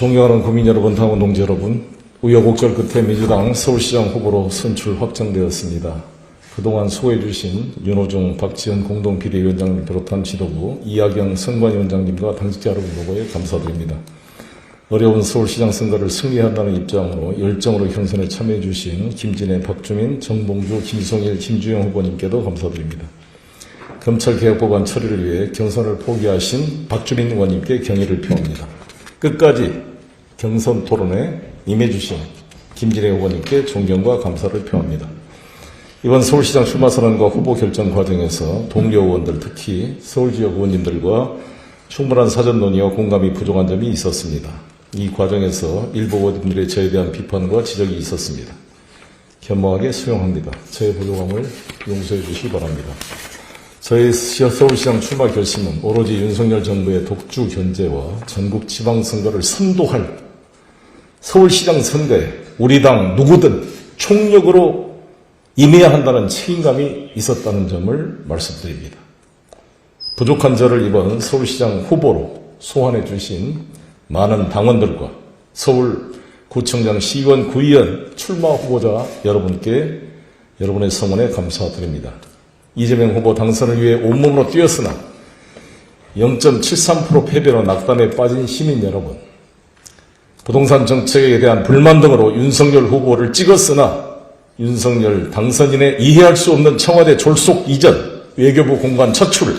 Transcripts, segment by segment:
존경하는 국민 여러분, 당원 동지 여러분, 우여곡절 끝에 민주당 서울시장 후보로 선출 확정되었습니다. 그동안 수고해주신 윤호중, 박지원 공동 비대위원장님 비롯한 지도부, 이하경 선관위원장님과 당직자 여러분 보고에 감사드립니다. 어려운 서울시장 선거를 승리한다는 입장으로 열정으로 경선에 참여해주신 김진애, 박주민, 정봉주, 김성일, 김주영 후보님께도 감사드립니다. 검찰개혁법안 처리를 위해 경선을 포기하신 박주민 의원님께 경의를 표합니다. 끝까지 경선 토론에 임해주신 김진애 후보님께 존경과 감사를 표합니다. 이번 서울시장 출마 선언과 후보 결정 과정에서 동료 의원들 특히 서울 지역 의원님들과 충분한 사전 논의와 공감이 부족한 점이 있었습니다. 이 과정에서 일부 의원님들의 저에 대한 비판과 지적이 있었습니다. 현명하게 수용합니다. 저의 부족함을 용서해 주시기 바랍니다. 저희 서울시장 출마 결심은 오로지 윤석열 정부의 독주 견제와 전국 지방선거를 선도할 서울시장 선거에 우리 당 누구든 총력으로 임해야 한다는 책임감이 있었다는 점을 말씀드립니다. 부족한 저를 이번 서울시장 후보로 소환해 주신 많은 당원들과 서울구청장 시의원 구의원 출마 후보자 여러분께 여러분의 성원에 감사드립니다. 이재명 후보 당선을 위해 온몸으로 뛰었으나 0.73% 패배로 낙담에 빠진 시민 여러분, 부동산 정책에 대한 불만 등으로 윤석열 후보를 찍었으나 윤석열 당선인의 이해할 수 없는 청와대 졸속 이전, 외교부 공간 차출,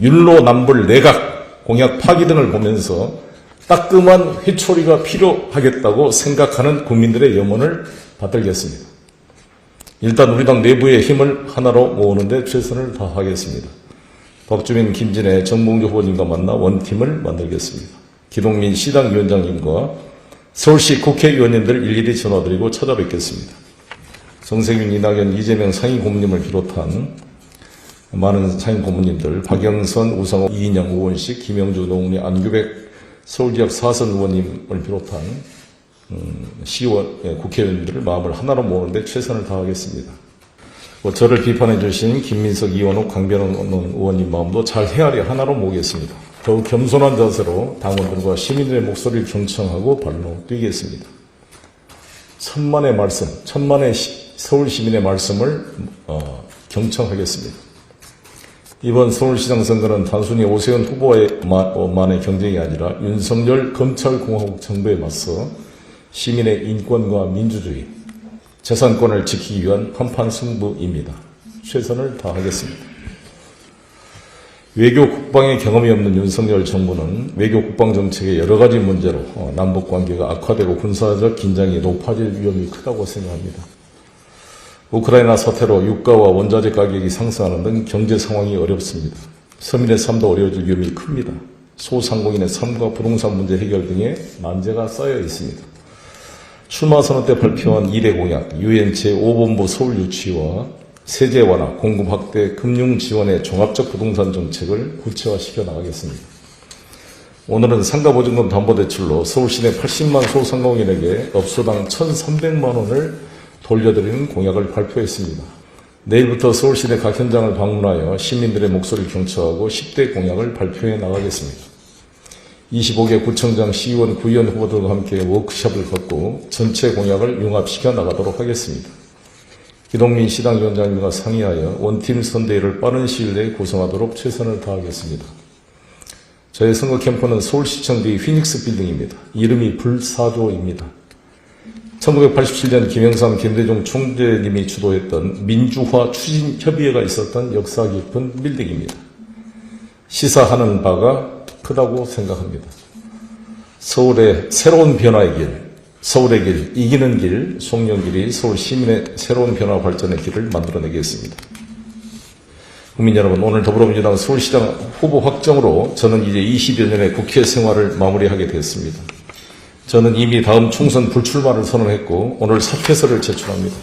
율로 남불 내각, 공약 파기 등을 보면서 따끔한 회초리가 필요하겠다고 생각하는 국민들의 염원을 받들겠습니다. 일단 우리 당 내부의 힘을 하나로 모으는데 최선을 다하겠습니다. 박주민, 김진애, 정봉주 후보님과 만나 원팀을 만들겠습니다. 기동민 시당 위원장님과 서울시 국회의원님들 일일이 전화드리고 찾아뵙겠습니다. 정세균, 이낙연, 이재명 상임 고문님을 비롯한 많은 상임 고문님들, 박영선, 우상호, 이인영 의원식, 김영주, 노웅래, 안규백 서울지역 사선 의원님을 비롯한 음, 시의원, 예, 국회의원들을 마음을 하나로 모으는데 최선을 다하겠습니다. 뭐 저를 비판해 주신 김민석, 이원욱, 강변원 의원님 마음도 잘 헤아려 하나로 모으겠습니다. 더욱 겸손한 자세로 당원들과 시민들의 목소리를 경청하고 발로 뛰겠습니다. 천만의 말씀, 천만의 시- 서울 시민의 말씀을 어, 경청하겠습니다. 이번 서울시장 선거는 단순히 오세훈 후보만의 경쟁이 아니라 윤석열 검찰공화국 정부에 맞서 시민의 인권과 민주주의, 재산권을 지키기 위한 한판 승부입니다. 최선을 다하겠습니다. 외교 국방의 경험이 없는 윤석열 정부는 외교 국방 정책의 여러 가지 문제로 어, 남북 관계가 악화되고 군사적 긴장이 높아질 위험이 크다고 생각합니다. 우크라이나 사태로 유가와 원자재 가격이 상승하는 등 경제 상황이 어렵습니다. 서민의 삶도 어려워질 위험이 큽니다. 소상공인의 삶과 부동산 문제 해결 등의 난제가 쌓여 있습니다. 출마 선언 때 발표한 1회 공약, 유엔 제5본부 서울 유치와 세제 완화, 공급 확대, 금융 지원의 종합적 부동산 정책을 구체화시켜 나가겠습니다. 오늘은 상가보증금 담보대출로 서울 시내 80만 소상공인에게 업소당 1,300만 원을 돌려드리는 공약을 발표했습니다. 내일부터 서울 시내 각 현장을 방문하여 시민들의 목소리를 경청하고 10대 공약을 발표해 나가겠습니다. 25개 구청장, 시의원, 구의원 후보들과 함께 워크숍을 갖고 전체 공약을 융합시켜 나가도록 하겠습니다. 기동민 시당위원장님과 상의하여 원팀 선대위를 빠른 시일 내에 구성하도록 최선을 다하겠습니다. 저의 선거 캠프는 서울시청 뒤 휘닉스 빌딩입니다. 이름이 불사조입니다. 1987년 김영삼, 김대중 총재님이 주도했던 민주화 추진 협의회가 있었던 역사 깊은 빌딩입니다. 시사하는 바가 크다고 생각합니다. 서울의 새로운 변화의 길, 서울의 길, 이기는 길, 송영길이 서울 시민의 새로운 변화 발전의 길을 만들어내겠습니다. 국민 여러분, 오늘 더불어민주당 서울시장 후보 확정으로 저는 이제 20여 년의 국회 생활을 마무리하게 되었습니다. 저는 이미 다음 총선 불출마를 선언했고 오늘 사퇴서를 제출합니다.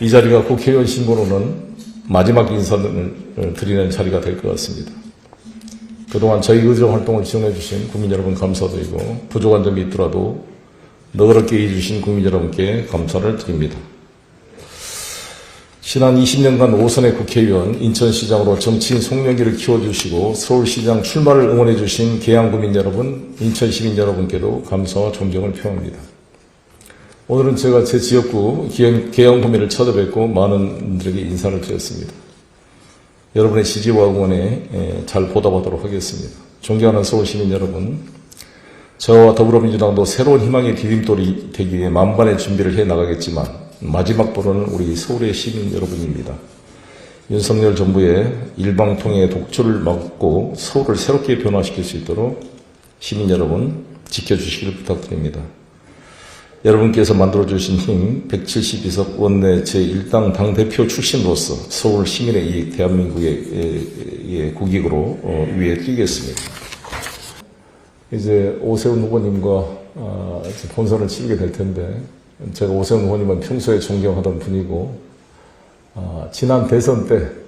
이 자리가 국회의원 신고로는 마지막 인사를 드리는 자리가 될 것 같습니다. 그동안 저희 의정 활동을 지원해 주신 국민 여러분 감사드리고 부족한 점이 있더라도 너그럽게 해주신 국민 여러분께 감사를 드립니다. 지난 20년간 오선의 국회의원, 인천시장으로 정치인 송영기를 키워주시고 서울시장 출마를 응원해주신 계양구민 여러분, 인천시민 여러분께도 감사와 존경을 표합니다. 오늘은 제가 제 지역구 계양- 계양구민을 찾아뵙고 많은 분들에게 인사를 드렸습니다. 여러분의 지지와 응원에 예, 잘 보답하도록 하겠습니다. 존경하는 서울시민 여러분, 저와 더불어민주당도 새로운 희망의 디딤돌이 되기 위해 만반의 준비를 해 나가겠지만 마지막 보루는 우리 서울의 시민 여러분입니다. 윤석열 정부의 일방통행의 독초를 막고 서울을 새롭게 변화시킬 수 있도록 시민 여러분 지켜주시길 부탁드립니다. 여러분께서 만들어주신 힘 172석 원내 제1당 당대표 출신으로서 서울 시민의 이 대한민국의 국익으로 어, 위에 뛰겠습니다. 이제 오세훈 후보님과 아, 이제 본선을 치르게 될 텐데 제가 오세훈 후보님은 평소에 존경하던 분이고 아, 지난 대선 때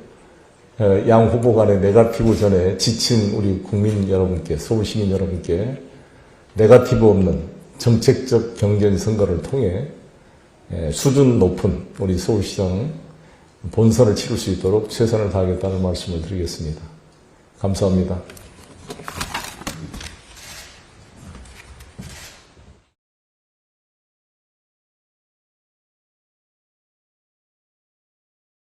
양 후보 간의 네가티브 전에 지친 우리 국민 여러분께 서울 시민 여러분께 네가티브 없는 정책적 경쟁 선거를 통해 예, 수준 높은 우리 서울시장 본선을 치를 수 있도록 최선을 다하겠다는 말씀을 드리겠습니다. 감사합니다.